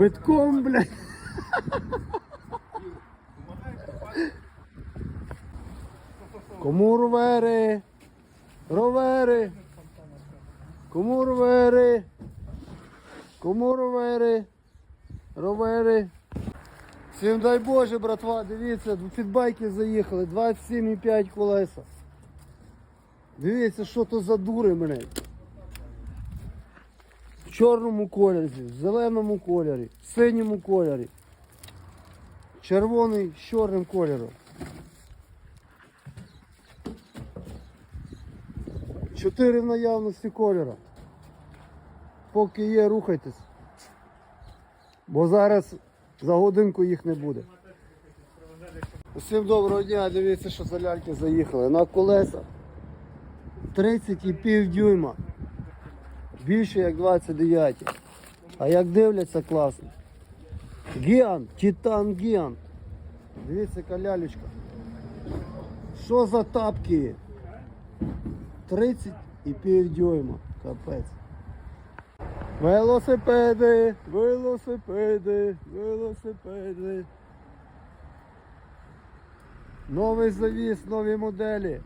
Битком, блядь. Кому ровери? Ровери. Кому ровери? Кому ровери? Ровери. Всім дай Боже, братва, дивіться, фідбайки заїхали, 27,5 колеса. Дивіться, що то за дури мене. В чорному кольорі, в зеленому кольорі, в синьому кольорі. Червоний з чорним кольором. Чотири в наявності кольора. Поки є, рухайтесь. Бо зараз за годинку їх не буде. Усім доброго дня, дивіться, що за ляльки заїхали. На колеса 30,5 дюйма. Більше як 29. А як дивляться, класно. Гіант, Титан Гіант. Дивіться, яка лялечка. Що за тапки? 30,5 дюйма. Капець. Велосипеди, велосипеди, велосипеди. Новий завіс, нові моделі.